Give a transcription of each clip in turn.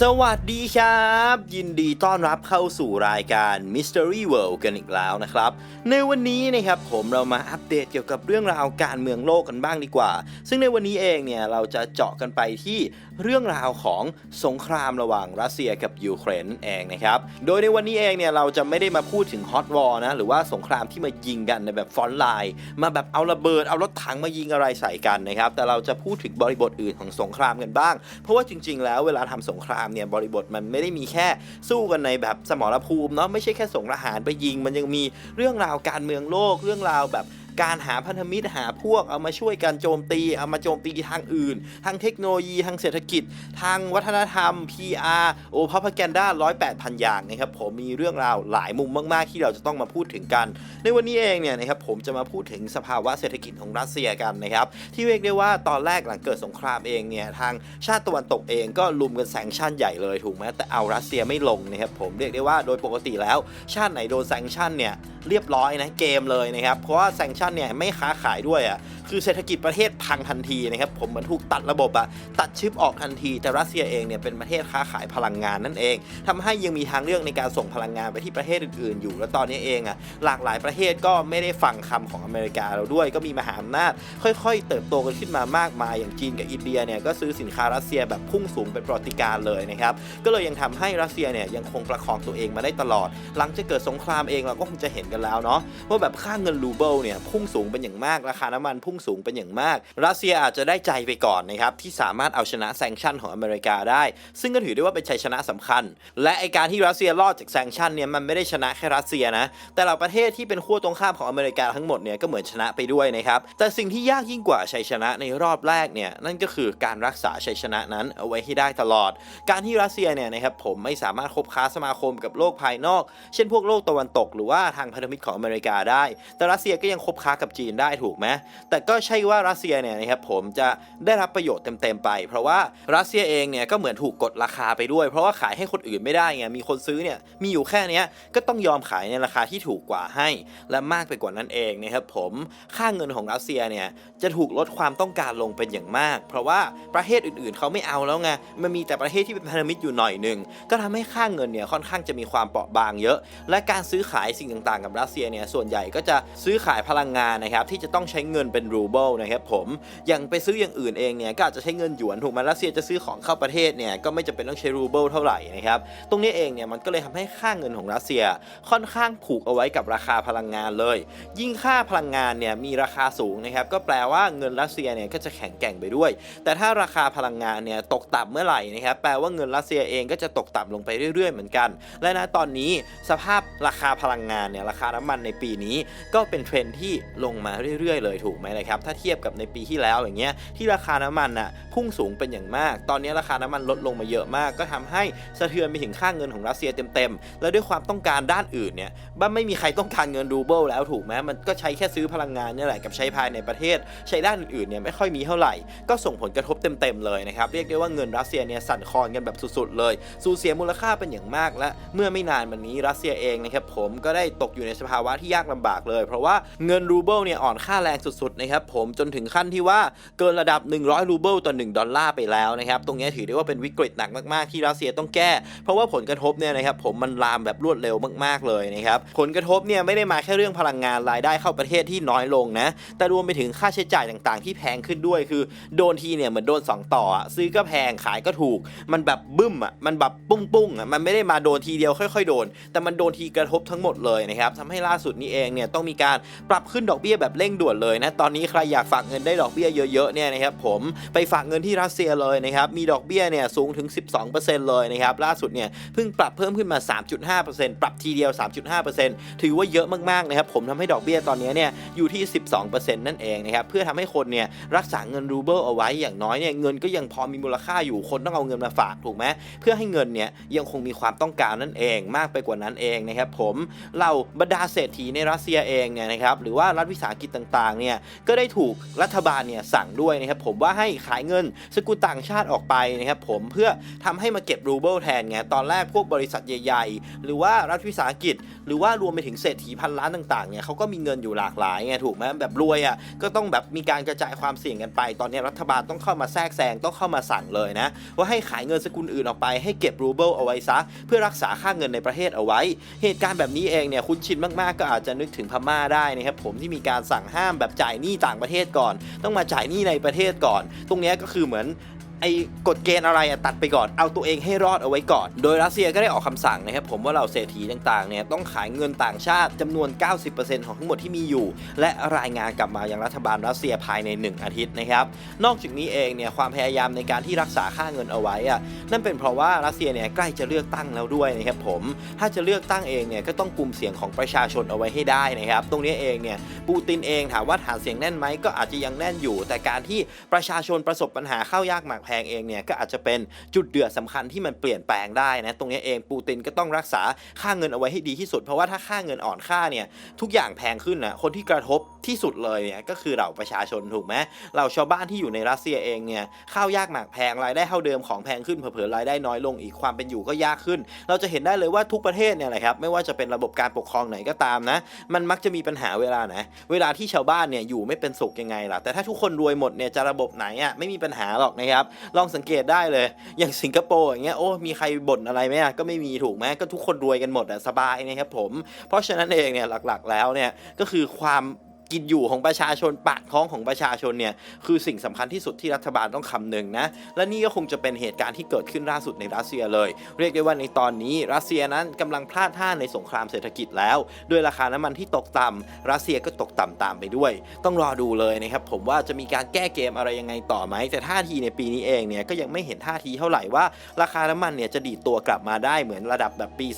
สวัสดีครับ ยินดีต้อนรับเข้าสู่รายการ Mystery World กันอีกแล้วนะครับ ในวันนี้นะครับผมเรามาอัปเดตเกี่ยวกับเรื่องราวการเมืองโลกกันบ้างดีกว่า ซึ่งในวันนี้เองเนี่ยเราจะเจาะกันไปที่เรื่องราวของสงครามระหว่างรัสเซียกับยูเครนนั่นเองนะครับ โดยในวันนี้เองเนี่ยเราจะไม่ได้มาพูดถึงฮอตวอร์นะหรือว่าสงครามที่มายิงกันในแบบฟอนไลน์ มาแบบเอาระเบิดเอารถถังมายิงอะไรใส่กันนะครับแต่เราจะพูดถึงบริบทอื่นของสงครามกันบ้าง เพราะว่าจริง ๆ แล้วเวลาทำสงครามรามเนี่ยบริบทมันไม่ได้มีแค่สู้กันในแบบสมรภูมิเนาะไม่ใช่แค่ส่งทหารไปยิง มันยังมีเรื่องราวการเมืองโลกเรื่องราวแบบ การหาพันธมิตรหาพวกเอามาช่วยกันโจมตีเอามาโจมตีทางอื่น ทางเทคโนโลยีทางเศรษฐกิจ ทางวัฒนธรรม PR โอพ p พแกนด้าร้อยแปดพันอย่างนะครับผมมีเรื่องราวหลายมุมมากๆ ที่เราจะต้องมาพูดถึงกัน ในวันนี้เองเนี่ยนะครับผมจะมาพูดถึงสภาวะเศรษฐกิจของรัสเซียกันนะครับที่เรียกได้ว่าตอนแรกหลังเกิดสงครามเองเนี่ยทางชาติตะวันตกเองก็ลุมกันแซงชั่นใหญ่เลยถูกไหมแต่เอารัสเซียไม่ลงนะครับผมเรียกได้ว่าโดยปกติแล้ว ชาติไหนโดนแซงชั่นเนี่ยเรียบร้อยนะเกมเลยนะครับเพราะว่าแซงชนเนี่ยไม่ค้าขายด้วยอะ คือเศรษฐกิจประเทศพังทันทีนะครับผมมันถูกตัดระบบอะตัดชิปออกทันที แต่รัสเซียเองเนี่ยเป็นประเทศค้าขายพลังงานนั่นเองทำให้ยังมีทางเลือกในการส่งพลังงานไปที่ประเทศอื่นๆอยู่ แล้วตอนนี้เองอะหลากหลายประเทศก็ไม่ได้ฟังคำของอเมริกาเราด้วย ก็มีมหาอำนาจ ค่อย ๆ เติบโตกันขึ้นมามากมายอย่างจีนกับอินเดียเนี่ยก็ซื้อสินค้ารัสเซียแบบพุ่งสูงเป็นประวัติการเลยนะครับก็เลยยังทำให้รัสเซียเนี่ยยังคงประคองตัวเองมาได้ตลอด หลังจากเกิดสงครามเองเราก็คงจะเห็นกันแล้วเนาะว่าแบบค่าเงินรูเบิลเนี่ยพุ่งสูงเป็นอย่างมากราคาน้ำมันพุ่งสูงเป็นอย่างมาก รัสเซียอาจจะได้ใจไปก่อนนะครับที่สามารถเอาชนะแซงชั่นของอเมริกาได้ ซึ่งก็ถือได้ว่าเป็นชัยชนะสำคัญ และไอการที่รัสเซียรอดจากแซงชั่นเนี่ยมันไม่ได้ชนะแค่รัสเซียนะ แต่เราประเทศที่เป็นขั้วตรงข้ามของอเมริกาทั้งหมดเนี่ยก็เหมือนชนะไปด้วยนะครับ แต่สิ่งที่ยากยิ่งกว่าชัยชนะในรอบแรกเนี่ยนั่นก็คือการรักษาชัยชนะนั้นเอาไว้ให้ได้ตลอด การที่รัสเซียเนี่ยนะครับผมไม่สามารถคบค้าสมาคมกับโลกภายนอก เช่นพวกโลกตะวันตก หรือว่าทางพันธมิตรของอเมริกาได้ แต่รัสเซียก็ยังคบค้ากับจีนได้ถูกไหมแต่ก็็ใช่ว่ารัสเซียเนี่ยนะครับผมจะได้รับประโยชน์เต็มๆไป เพราะว่ารัสเซียเองเนี่ยก็เหมือนถูกกดราคาไปด้วย เพราะว่าขายให้คนอื่นไม่ได้ไงมีคนซื้อเนี่ยมีอยู่แค่นี้ก็ต้องยอมขายในราคาที่ถูกกว่าให้ และมากไปกว่านั้นเองนะครับผมค่าเงินของรัสเซียเนี่ยจะถูกลดความต้องการลงเป็นอย่างมาก เพราะว่าประเทศอื่นๆเขาไม่เอาแล้วไงมันมีแต่ประเทศที่เป็นพันธมิตรอยู่หน่อยหนึ่งก็ทำให้ค่าเงินเนี่ยค่อนข้างจะมีความเปราะบางเยอะ และการซื้อขายสิ่งต่างๆ กับรัสเซียเนี่ยส่วนใหญ่ก็จะซื้อขายพลังงานนะครับที่จะต้องใช้เงินเป็นรูเบิลนะครับผมอย่างไปซื้ออย่างอื่นเองเนี่ยก็อาจจะใช้เงินหยวนถูกไหมรัสเซียจะซื้อของเข้าประเทศเนี่ยก็ไม่จำเป็นต้องใช้รูเบิลเท่าไหร่นะครับตรงนี้เองเนี่ยมันก็เลยทำให้ค่าเงินของรัสเซียค่อนข้างผูกเอาไว้กับราคาพลังงานเลย ยิ่งค่าพลังงานเนี่ยมีราคาสูงนะครับก็แปลว่าเงินรัสเซียเนี่ยก็จะแข็งแกร่งไปด้วย แต่ถ้าราคาพลังงานเนี่ยตกต่ำเมื่อไหร่นะครับแปลว่าเงินรัสเซียเองก็จะตกต่ำลงไปเรื่อยๆ เหมือนกัน และนะตอนนี้สภาพราคาพลังงานเนี่ยราคาน้ำมันในปีนี้ ก็เป็นเทรนที่ลงมาเรื่อยๆ เลยถูกไหมครับถ้าเทียบกับในปีที่แล้วอย่างเงี้ยที่ราคาน้ำมันน่ะพุ่งสูงเป็นอย่างมาก ตอนนี้ราคาน้ำมันลดลงมาเยอะมาก ก็ทำให้สะเทือนไปถึงค่าเงินของรัสเซียเต็มๆแล้วด้วยความต้องการด้านอื่นเนี่ยบ้าไม่มีใครต้องการเงินรูเบิลแล้วถูกไหมมันก็ใช้แค่ซื้อพลังงานนี่แหละกับใช้ภายในประเทศ ใช้ด้านอื่นๆเนี่ยไม่ค่อยมีเท่าไหร่ ก็ส่งผลกระทบเต็มๆเลยนะครับเรียกได้ว่าเงินรัสเซียเนี่ยสั่นคลอนกันแบบสุดๆ เลยสูญเสียมูลค่าเป็นอย่างมาก และเมื่อไม่นานมานี้รัสเซียเองนะครับผมก็ได้ตกอยู่ในสภาวะที่ยากลำบากเลย เพราะว่าเงินรูเบิลเนี่ยอ่อนค่าแรงสุดๆนะครับผมจนถึงขั้นที่ว่าเกินระดับ 100 รูเบิลต่อ 1 ดอลลาร์ไปแล้วนะครับ ตรงนี้ถือได้ว่าเป็นวิกฤตหนักมากๆ ที่รัสเซียต้องแก้ เพราะว่าผลกระทบเนี่ยนะครับผมมันลามแบบรวดเร็วมากๆเลยนะครับ ผลกระทบเนี่ยไม่ได้มาแค่เรื่องพลังงานรายได้เข้าประเทศที่น้อยลงนะ แต่รวมไปถึงค่าใช้จ่ายต่างๆ ที่แพงขึ้นด้วย คือโดนทีเนี่ยเหมือนโดนสองต่อ ซื้อก็แพงขายก็ถูก มันแบบบึ้มอะ มันแบบปุ้งปุ้งๆอะ มันไม่ได้มาโดนทีเดียวค่อย ๆ โดน แต่มันโดนทีกระทบทั้งหมดเลยนะครับทำให้ล่าสุดนี้เองเนี่ยต้องมีการปรับขึ้นดอกเบี้ยแบบเร่งด่วนเลยนะ ตอนนี้ใครอยากฝากเงินได้ดอกเบี้ยเยอะๆเนี่ยนะครับผมไปฝากเงินที่รัสเซียเลยนะครับมีดอกเบี้ยเนี่ยสูงถึง 12%เลยนะครับล่าสุดเนี่ยเพิ่งปรับเพิ่มขึ้นมา 3.5%ปรับทีเดียว 3.5%ถือว่าเยอะมากๆนะครับผมทำให้ดอกเบี้ยตอนนี้เนี่ยอยู่ที่ 12%นั่นเองนะครับเพื่อทำให้คนเนี่ยรักษาเงินรูเบิลเอาไว้อย่างน้อยเนี่ยเงินก็ยังพอมีมูลค่าอยู่คนต้องเอาเงินมาฝากถูกไหมเพื่อให้เงินเนี่ยยังคงมีความต้องการนั่นเองมากไปกว่านั้นเองนะครับผมเหล่าบรรดาเศรษฐีในรัสเซียเองเนี่ยนะครับหรือว่ารัฐวิสาหกิจต่างๆเนี่ยก็ก็ได้ถูกรัฐบาลเนี่ยสั่งด้วยนะครับผมว่าให้ขายเงินสกุลต่างชาติออกไปนะครับผมเพื่อทำให้มาเก็บรูเบิลแทนไงตอนแรกพวกบริษัทใหญ่ ๆ หรือว่ารัฐวิสาหกิจ หรือว่ารวมไปถึงเศรษฐีพันล้านต่างๆเนี่ยเขาก็มีเงินอยู่หลากหลายไงถูกไหมแบบรวยอะก็ต้องแบบมีการกระจายความเสี่ยงกันไป ตอนนี้รัฐบาลต้องเข้ามาแทรกแซงต้องเข้ามาสั่งเลยนะว่าให้ขายเงินสกุลอื่นออกไปให้เก็บรูเบิลเอาไว้ซะ เพื่อรักษาค่าเงินในประเทศเอาไว้ เหตุการณ์แบบนี้เองเนี่ยคุณชินมากๆ ก็อาจจะนึกถึงพม่าได้นะครับผมที่มีการสั่งห้ามแบบจ่ายหนี้ต่างประเทศก่อน ต้องมาจ่ายหนี้ในประเทศก่อน ตรงนี้ก็คือเหมือน ไอ้กฎเกณฑ์อะไรอะตัดไปก่อนเอาตัวเองให้รอดเอาไว้ก่อน โดยรัสเซียก็ได้ออกคำสั่งนะครับผมว่าเราเศรษฐีต่างๆเนี่ยต้องขายเงินต่างชาติจำนวน 90%ของทั้งหมดที่มีอยู่ และรายงานกลับมายังรัฐบาลรัสเซียภายใน 1 อาทิตย์นะครับนอกจากนี้เองเนี่ยความพยายามในการที่รักษาค่าเงินเอาไว้อะนั่นเป็นเพราะว่ารัสเซียเนี่ยใกล้จะเลือกตั้งแล้วด้วยนะครับผมถ้าจะเลือกตั้งเองเนี่ยก็ต้องกลุ่มเสียงของประชาชนเอาไว้ให้ได้นะครับตรงนี้เองเนี่ยปูตินเองถามว่าฐานเสียงแน่นไหมก็อาจจะยังแน่นอยู่ แต่การที่ประชาชนประสบปัญหาเข้ายากหมากแพงเองเนี่ยก็อาจจะเป็นจุดเดือดสำคัญที่มันเปลี่ยนแปลงได้นะตรงนี้เองปูตินก็ต้องรักษาค่าเงินเอาไว้ให้ดีที่สุด เพราะว่าถ้าค่าเงินอ่อนค่าเนี่ยทุกอย่างแพงขึ้นนะคนที่กระทบที่สุดเลยเนี่ยก็คือเราประชาชนถูกไหมเราชาวบ้านที่อยู่ในรัสเซียเองเนี่ยข้าวยากหมากแพงรายได้เท่าเดิมของแพงขึ้นเผลอๆรายได้น้อยลงอีกความเป็นอยู่ก็ยากขึ้น เราจะเห็นได้เลยว่าทุกประเทศเนี่ยแหละครับไม่ว่าจะเป็นระบบการปกครองไหนก็ตามนะ มันมักจะมีปัญหาเวลาไหนเวลาที่ชาวบ้านเนี่ยอยู่ไม่เป็นสุขยังไงล่ะแต่ถ้าทุกคนรวยหมดเนี่ยจะระบบไหนอะไม่มีปัญหาหรอกนะครับลองสังเกตได้เลย อย่างสิงคโปร์อย่างเงี้ยโอ้มีใครบ่นอะไรไหมอะก็ไม่มีถูกไหมก็ทุกคนรวยกันหมดอะสบายนะครับผม เพราะฉะนั้นเองเนี่ยหลักๆแล้วเนี่ยก็คือความ กินอยู่ของประชาชนปากท้องของประชาชนเนี่ยคือสิ่งสำคัญที่สุดที่รัฐบาลต้องคำนึงนะ และนี่ก็คงจะเป็นเหตุการณ์ที่เกิดขึ้นล่าสุดในรัสเซียเลย เรียกได้ว่าในตอนนี้รัสเซียนั้นกำลังพลาดท่าในสงครามเศรษฐกิจแล้ว ด้วยราคาน้ำมันที่ตกต่ำรัสเซียก็ตกต่ำตามไปด้วย ต้องรอดูเลยนะครับผมว่าจะมีการแก้เกมอะไรยังไงต่อไหมแต่ท่าทีในปีนี้เองเนี่ยก็ยังไม่เห็นท่าทีเท่าไหร่ว่า ราคาน้ำมันเนี่ยจะดีดตัวกลับมาได้เหมือนระดับแบบปี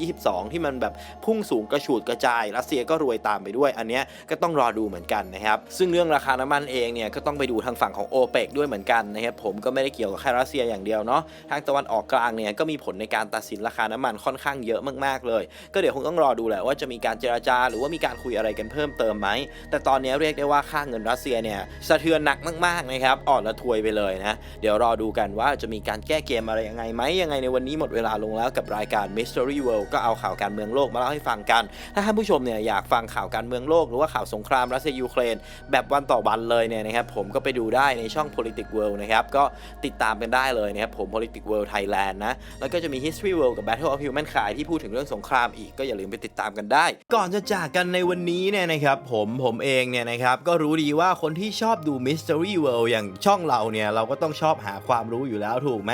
2022 ที่มันแบบพุ่งสูงกระฉูดกระจาย รัสเซียก็รวยตามไปด้วย อันเนี้ยก็ต้องรอดูเหมือนกันนะครับ ซึ่งเรื่องราคาน้ำมันเองเนี่ยก็ต้องไปดูทางฝั่งของโอเปกด้วยเหมือนกันนะครับผมก็ไม่ได้เกี่ยวกับแค่รัสเซียอย่างเดียวเนาะทางตะวันออกกลางเนี่ยก็มีผลในการตัดสินราคาน้ำมันค่อนข้างเยอะมากๆเลย ก็เดี๋ยวคงต้องรอดูแหละว่าจะมีการเจราจาหรือว่ามีการคุยอะไรกันเพิ่มเติมไหม แต่ตอนนี้เรียกได้ว่าค่าเงินรัสเซียเนี่ยสะเทือนหนักมากๆนะครับอ่อนละทวยไปเลยนะ เดี๋ยวรอดูกันว่าจะมีการแก้เกมอะไรยังไงไหมยังไงในวันนี้หมดเวลาลงแล้วกับรายการ Mystery World ก็เอาข่าวการเมืองโลกมาเล่าให้ฟังกัน ถ้าท่านผู้ชมเนี่ยอยากฟังข่าวการเมืองโลกหรือว่าข่าวสงครามรามรัสเซียยูเครนแบบวันต่อวันเลยเนี่ยนะครับผมก็ไปดูได้ในช่อง Politics World นะครับก็ติดตามกันได้เลยนะครับผม Politics World Thailand นะแล้วก็จะมี History World กับ Battle of Humankind ที่พูดถึงเรื่องสงครามอีกก็อย่าลืมไปติดตามกันได้ ก่อนจะจากกันในวันนี้เนี่ยนะครับผมผมเองเนี่ยนะครับก็รู้ดีว่าคนที่ชอบดู Mystery World อย่างช่องเราเนี่ยเราก็ต้องชอบหาความรู้อยู่แล้วถูกไหม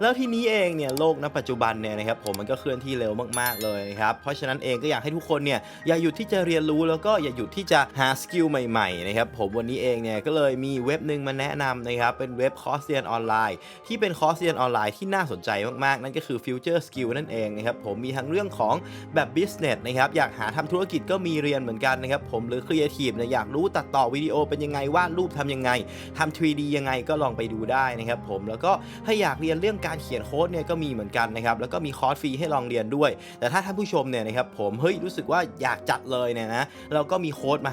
แล้วทีนี้เองเนี่ยโลกณปัจจุบันเนี่ยนะครับผมมันก็เคลื่อนที่เร็วมากๆเลยนะครับเพราะฉะนั้นเองก็อยากให้ทุกคนเนี่ยอย่าหยุดที่จะเรียนรู้แล้วก็อย่าหยุดที่จะหาสกิลใหม่ๆนะครับผมวันนี้เองเนี่ยก็เลยมีเว็บหนึ่งมาแนะนำนะครับเป็นเว็บคอร์สเรียนออนไลน์ที่เป็นคอร์สเรียนออนไลน์ที่น่าสนใจมากๆ นั่นก็คือ Future Skill นั่นเองนะครับผมมีทั้งเรื่องของแบบ Business นะครับอยากหาทำธุรกิจก็มีเรียนเหมือนกันนะครับผมหรือ Creative เนี่ยอยากรู้ตัดต่อวิดีโอเป็นยังไงวาดรูปทำยังไงทำ 3D ยังไงก็ลองไปดูได้นะครับผมแล้วก็ถ้าอยากเรียนเรื่องการเขียนโค้ดเนี่ยก็มีเหมือนกันนะครับแล้วก็มีคอร์สฟรีให้ลองเรียนด้วย แต่ถ้าท่านผู้ชมเนี่ยนะครับผมเฮ้ยรู้สึกว่าอยากจัดเลยเนี่ยนะเราก็มีโค้ดมา